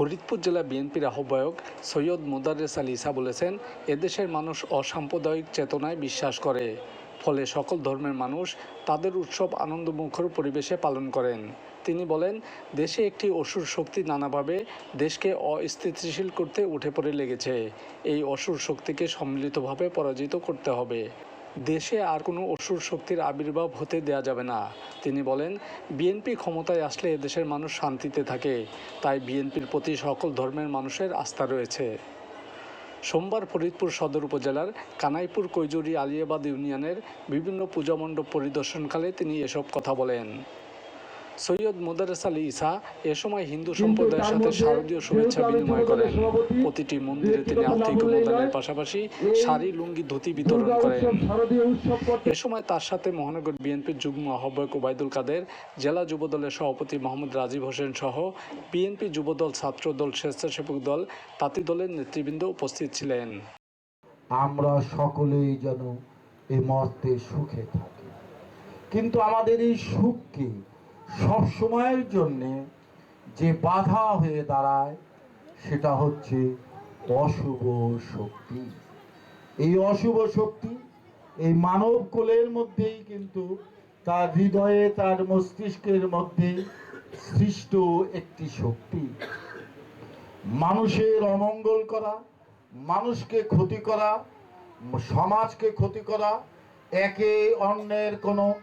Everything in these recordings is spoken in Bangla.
ফরিদপুর জেলা বিএনপির আহ্বায়ক সৈয়দ মোদারেস আলী ইসা বলেছেন, এদেশের মানুষ অসাম্প্রদায়িক চেতনায় বিশ্বাস করে, ফলে সকল ধর্মের মানুষ তাদের উৎসব আনন্দমুখর পরিবেশে পালন করেন। তিনি বলেন, দেশে একটি অসুর শক্তি নানাভাবে দেশকে অস্থিতিশীল করতে উঠে পড়ে লেগেছে। এই অসুর শক্তিকে সম্মিলিতভাবে পরাজিত করতে হবে। দেশে আর কোনো অসুর শক্তির আবির্ভাব হতে দেয়া যাবে না। তিনি বলেন, বিএনপি ক্ষমতায় আসলে দেশের মানুষ শান্তিতে থাকে। তাই বিএনপির প্রতি সকল ধর্মের মানুষের আস্থা রয়েছে। সোমবার ফরিদপুর সদর উপজেলার কানাইপুর কৈজুরি আলিয়াবাদ ইউনিয়নের বিভিন্ন পূজামণ্ডপ পরিদর্শনকালে তিনি এসব কথা বলেন। সৈয়দ মোদারেস আলী ইসা এ সময় হিন্দু সম্প্রদায়ের সাথে শারদীয় শুভেচ্ছা বিনিময় করেন। প্রতিটি মন্দিরে তিনি আর্থিক অনুদানের পাশাপাশি শাড়ি লুঙ্গি ধুতি বিতরণ করেন। এ সময় তার সাথে মহানগর বিএনপির যুগ্ম আহ্বায়ক ওবায়দুল কাদের জেলা যুবদলের সভাপতি মোহাম্মদ রাজীব হোসেন সহ বিএনপি যুবদল ছাত্রদল স্বেচ্ছাসেবক দল তাঁতি দলের নেতৃবৃন্দ উপস্থিত ছিলেন। আমরা সকলেই যেন এই মুহূর্তে সুখে থাকি। কিন্তু আমাদের এই সুখকে সব সময়ের জন্যে যে বাধা হয়ে দাঁড়ায়, সেটা হচ্ছে অশুভ শক্তি। এই অশুভ শক্তি এই মানব কোলের মধ্যেই কিন্তু তার হৃদয়ে, তার মস্তিষ্কের মধ্যে সৃষ্ট একটি শক্তি। মানুষের অমঙ্গল করা, মানুষকে ক্ষতি করা, সমাজকে ক্ষতি করা, একে অন্যের কোনো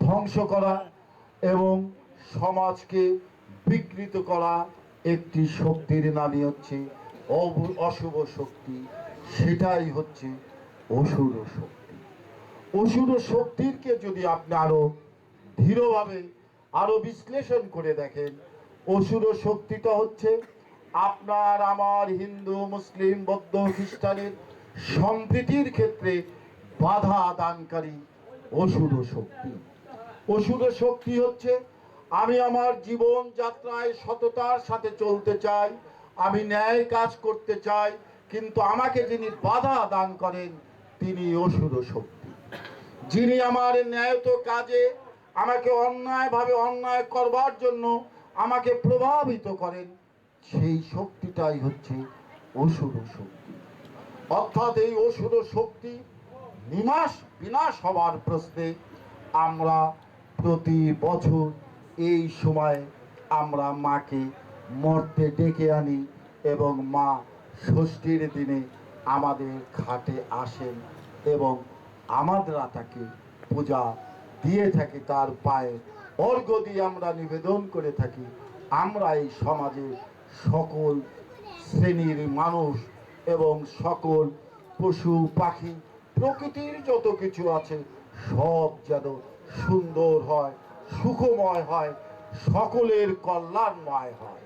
ধ্বংস করা এবং সমাজকে বিকৃত করা একটি শক্তির নামই হচ্ছে অশুভ শক্তি। সেটাই হচ্ছে অসুর শক্তি। অসুর শক্তিরকে যদি আপনি আরও দৃঢ়ভাবে আরও বিশ্লেষণ করে দেখেন, অসুর শক্তিটা হচ্ছে আপনার, আমার হিন্দু, মুসলিম, বৌদ্ধ, খ্রিস্টানের সম্প্রীতির ক্ষেত্রে বাধা দানকারী অসুর শক্তি। অসুর শক্তি হচ্ছে, আমি আমার জীবন যাত্রায় সততার সাথে চলতে চাই, আমি ন্যায় কাজ করতে চাই, কিন্তু আমাকে যিনি বাধা দান করেন, তিনি অসুর শক্তি। যিনি আমার ন্যায়ত কাজে আমাকে অন্যায়ভাবে অন্যায় করবার জন্য আমাকে প্রভাবিত করেন, সেই শক্তিটাই হচ্ছে অসুর শক্তি। অর্থাৎ এই অসুর শক্তি নিমাস বিনাশ হওয়ার প্রশ্নে আমরা প্রতি বছর এই সময় আমরা মাকে মর্তে ডেকে আনি এবং মা ষষ্ঠীর দিনে আমাদের ঘাটে আসেন এবং আমরা তাকে পূজা দিয়ে থাকি, তার পায়ে অর্ঘ্য দিয়ে আমরা নিবেদন করে থাকি। আমরা এই সমাজের সকল শ্রেণির মানুষ এবং সকল পশু পাখি প্রকৃতির যত কিছু আছে সব যেন সুন্দর হয় সুখময় হয় সকলের কল্যাণময় হয়।